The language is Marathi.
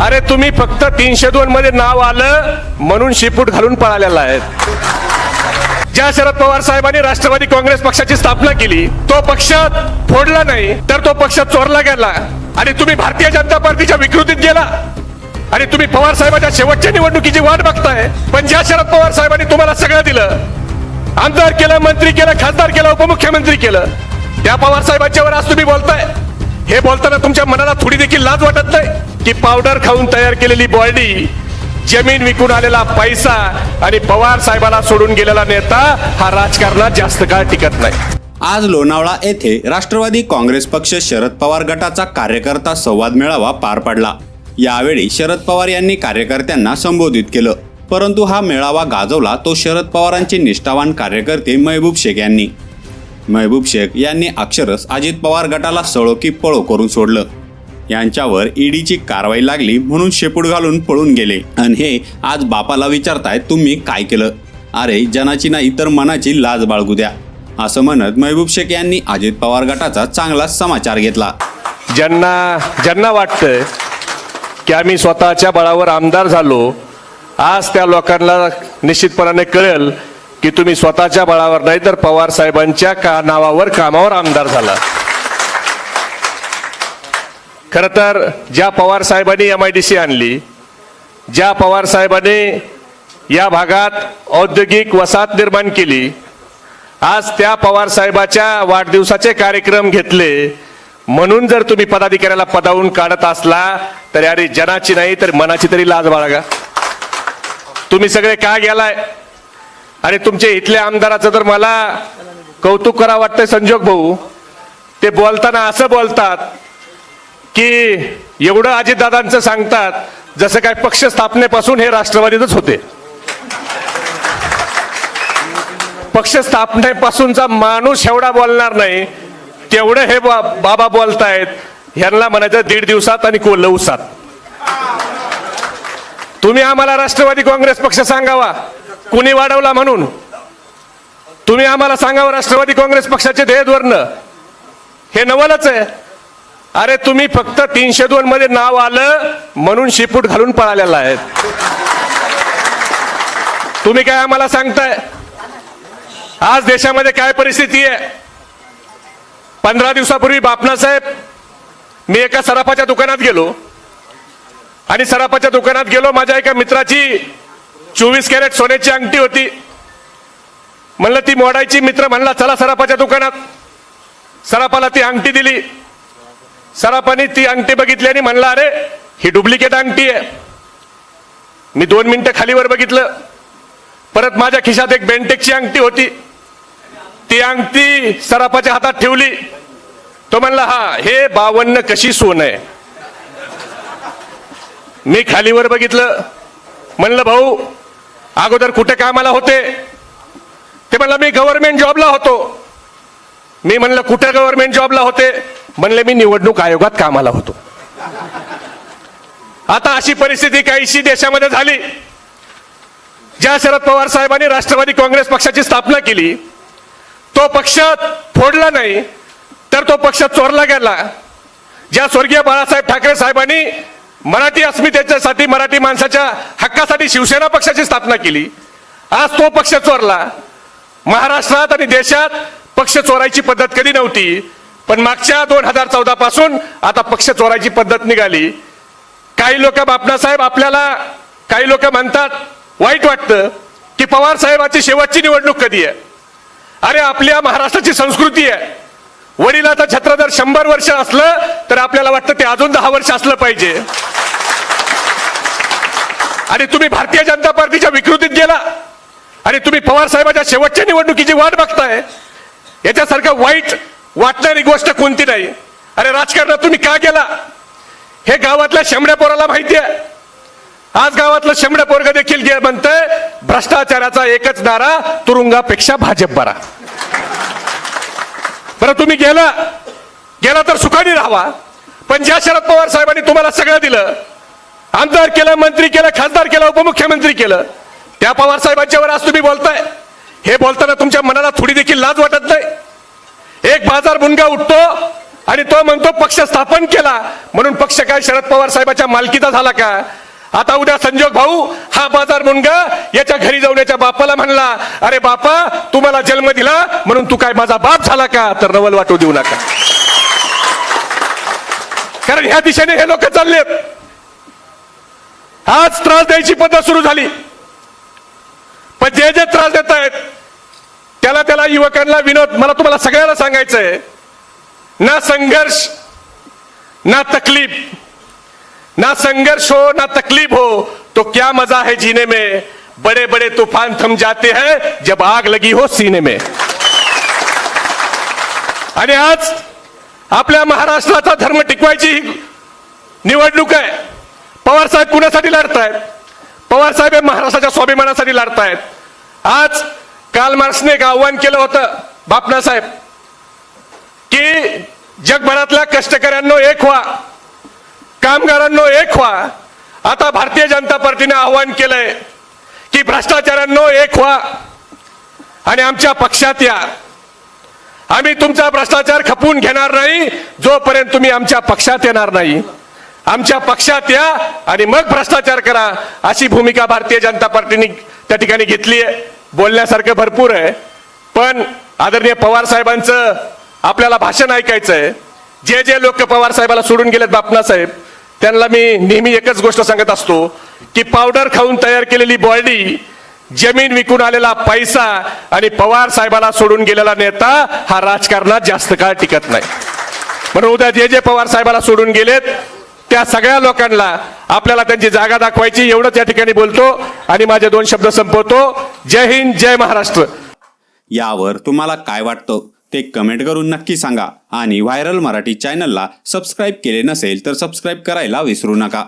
अरे तुम्ही फक्त तीनशे दोन मध्ये नाव आलं म्हणून शिपूट घालून पळालेला आहे ज्या शरद पवार साहेबांनी राष्ट्रवादी काँग्रेस पक्षाची स्थापना केली तो पक्ष फोडला नाही तर तो पक्ष चोरला गेला. आणि तुम्ही भारतीय जनता पार्टीच्या विकृतीत गेला. आणि तुम्ही पवार साहेबांच्या शेवटच्या निवडणुकीची वाट बघताय. पण ज्या शरद पवार साहेबांनी तुम्हाला सगळं दिलं आमदार केलं मंत्री केलं खासदार केलं उपमुख्यमंत्री केलं त्या पवार साहेबांच्यावर आज तुम्ही बोलताय. हे बोलताना तुमच्या मनाला थोडी देखील लाज वाटत नाही? की पावडर खाऊन तयार केलेली बॉडी जमीन विकून आलेला पैसा आणि पवार साहेबाला सोडून गेलेला नेता हा राजकारणात जास्त काळ टिकत नाही. आज लोणावळा येथे राष्ट्रवादी काँग्रेस पक्ष शरद पवार गटाचा कार्यकर्ता संवाद मेळावा पार पडला. यावेळी शरद पवार यांनी कार्यकर्त्यांना संबोधित केलं. परंतु हा मेळावा गाजवला तो शरद पवारांचे निष्ठावान कार्यकर्ते महबूब शेख यांनी. महबूब शेख यांनी अक्षरस अजित पवार गटाला सळो की पळो करून सोडलं. यांच्यावर ईडीची कारवाई लागली म्हणून शेपूट घालून पळून गेले. आणि हे आज बापाला विचारताय तुम्ही काय केलं? अरे जनाची नाही तर मनाची लाज बाळगू द्या. असं म्हणत महबूब शेख यांनी अजित पवार गटाचा चांगला समाचार घेतला. ज्यांना ज्यांना वाटतं की आम्ही स्वतःच्या बळावर आमदार झालो आज त्या लोकांना निश्चितपणाने कळेल की तुम्ही स्वतःच्या बळावर नाही तर पवार साहेबांच्या का नावावर कामावर आमदार झाला. खर तर ज्या पवार साहेबांनी एम आय डी सी आणली ज्या पवार साहेबांनी या भागात औद्योगिक वसाहत निर्माण केली आज त्या पवार साहेबाच्या वाढदिवसाचे कार्यक्रम घेतले म्हणून जर तुम्ही पदाधिकाऱ्याला पदावून काढत असला तर अरे जनाची नाही तर मनाची तरी लाज बाळगा. तुम्ही सगळे का गेलाय? आणि तुमच्या इथल्या आमदाराचं तर मला कौतुक करा वाटतंय संजोग भाऊ. ते बोलताना असं बोलतात की एवढं अजितदादांचं सांगतात जसं काय पक्ष स्थापनेपासून हे राष्ट्रवादीतच होते. पक्ष स्थापनेपासूनचा माणूस एवढा बोलणार नाही तेवढं हे बा- बाबा बोलतायत. ह्यांना म्हणायचं दीड दिवसात आणि को लवसात. तुम्ही आम्हाला राष्ट्रवादी काँग्रेस पक्ष सांगावा. कुणी वाढवला म्हणून? तुम्ही आम्हाला सांगावं हो, राष्ट्रवादी काँग्रेस पक्षाचे ध्येय धोरण हे नवलच आहे. अरे तुम्ही फक्त तीनशे दोन मध्ये नाव आलं म्हणून शिपूट घालून पळालेला आहे तुम्ही काय आम्हाला सांगताय? आज देशामध्ये काय परिस्थिती आहे? पंधरा दिवसापूर्वी बापना साहेब मी एका सराफाच्या दुकानात गेलो. आणि सराफाच्या दुकानात गेलो माझ्या एका मित्राची चोवीस कॅरेट सोन्याची अंगठी होती. म्हणलं ती मोडायची मित्र म्हणला चला सराफाच्या दुकानात. सराफाला ती अंगठी दिली. सराफाने ती अंगठी बघितली आणि म्हणला अरे ही डुप्लिकेट अंगठी आहे. मी दोन मिनिटं खालीवर बघितलं. परत माझ्या खिशात एक बेंटेकची अंगठी होती. ती अंगठी सराफाच्या हातात ठेवली. तो म्हणला हा हे बावन्न कशी सोन आहे? मी खालीवर बघितलं. म्हणलं भाऊ अगोदर कुठे कामाला होते? ते म्हणलं मी गव्हर्नमेंट जॉबला होतो. मी म्हणलं कुठे गव्हर्नमेंट जॉबला होते? म्हणले मी निवडणूक आयोगात कामाला होतो. आता अशी परिस्थिती काहीशी देशामध्ये झाली. ज्या शरद पवार साहेबांनी राष्ट्रवादी काँग्रेस पक्षाची स्थापना केली तो पक्ष फोडला नाही तर तो पक्ष चोरला गेला. ज्या स्वर्गीय बाळासाहेब ठाकरे साहेबांनी मराठी अस्मितेच्यासाठी मराठी माणसाच्या हक्कासाठी शिवसेना पक्षाची स्थापना केली. आज तो पक्ष चोरला. महाराष्ट्रात आणि देशात पक्ष चोरायची पद्धत कधी नव्हती पण मागच्या दोन हजार चौदा पासून आता पक्ष चोरायची पद्धत निघाली. काही लोक बापनासाहेब आपल्याला काही लोक म्हणतात वाईट वाटतं की पवार साहेबाची शेवटची निवडणूक कधी आहे? अरे आपल्या महाराष्ट्राची संस्कृती आहे. वडिलाचा छत्र जर शंभर वर्ष असलं तर आपल्याला वाटतं ते अजून दहा वर्ष असलं पाहिजे. आणि तुम्ही भारतीय जनता पार्टीच्या विकृतीत गेला. आणि तुम्ही पवार साहेबाच्या शेवटच्या निवडणुकीची वाट बघताय. याच्यासारखं वाईट वाटणारी गोष्ट कोणती नाही. अरे राजकारणात तुम्ही का गेला? हे गावातल्या शेंबड्या पोराला माहिती आहे. आज गावातलं शेंबड्या पोरग देखील गे म्हणतंय भ्रष्टाचाराचा एकच नारा तुरुंगापेक्षा भाजप बरा. बरं तुम्ही गेला. गेला तर सुखाने राहावा. पण ज्या शरद पवार साहेबांनी तुम्हाला सगळं दिलं आमदार केलं मंत्री केलं खासदार केलं उपमुख्यमंत्री केलं. त्या पवार साहेबांच्यावर आज तुम्ही बोलताय. हे बोलताना तुमच्या मनाला थोडी देखील लाज वाटत नाही. एक बाजार मुनगा उठतो आणि तो म्हणतो पक्ष स्थापन केला. म्हणून पक्ष काय शरद पवार साहेबाच्या मालकीचा झाला का? आता उद्या संजोग भाऊ हा बाजार मुनगा याच्या घरी जाऊन याच्या बापाला म्हणला अरे बापा तू मला जन्म दिला म्हणून तू काय माझा बाप झाला का? तर नवल वाटू देऊ नका. कारण ह्या दिशेने हे लोक चाललेत. आज त्रास द्यायची पद्धत सुरू झाली. पण जे जे त्रास देत आहेत त्याला त्याला युवकांना विनोद मला तुम्हाला सगळ्याला सांगायचंय ना संघर्ष ना तकलीफ. ना संघर्ष हो ना तकलीफ हो तो क्या मजा है जीने में? बड़े बड़े तूफान थम जाते हैं जब आग लगी हो सीने में। आणि आज आपल्या महाराष्ट्राचा धर्म टिकवायची ही निवडणूक आहे. पवार साहेब कुणासाठी लढतायत. पवार साहेब हे महाराष्ट्राच्या स्वाभिमानासाठी लढतायत. आज काल मार्क्सने एक आव्हान केलं होतं बापना साहेब की जगभरातल्या कष्टकऱ्यांनो एक व्हा कामगारांनो एक व्हा. आता भारतीय जनता पार्टीने आव्हान केलंय की भ्रष्टाचारांनो एक व्हा आणि आमच्या पक्षात या. आम्ही तुमचा भ्रष्टाचार खपवून घेणार नाही जोपर्यंत तुम्ही आमच्या पक्षात येणार नाही. आमच्या पक्षात या आणि मग भ्रष्टाचार करा अशी भूमिका भारतीय जनता पार्टीने त्या ठिकाणी घेतली आहे. बोलण्यासारखं भरपूर आहे. पण आदरणीय पवार साहेबांचं आपल्याला भाषण ऐकायचं आहे. जे जे लोक पवार साहेबाला सोडून गेलेत बापना साहेब त्यांना मी नेहमी एकच गोष्ट सांगत असतो की पावडर खाऊन तयार केलेली बॉडी जमीन विकून आलेला पैसा आणि पवार साहेबाला सोडून गेलेला नेता हा राजकारणात जास्त काळ टिकत नाही. म्हणून उद्या जे जे पवार साहेबाला सोडून गेलेत त्या सगळ्या लोकांना आपल्याला त्यांची जागा दाखवायची एवढंच या ठिकाणी बोलतो आणि माझे दोन शब्द संपवतो. जय हिंद जय महाराष्ट्र. यावर तुम्हाला काय वाटतं ते कमेंट करून नक्की सांगा. आणि व्हायरल मराठी चॅनलला सबस्क्राईब केले नसेल तर सबस्क्राईब करायला विसरू नका.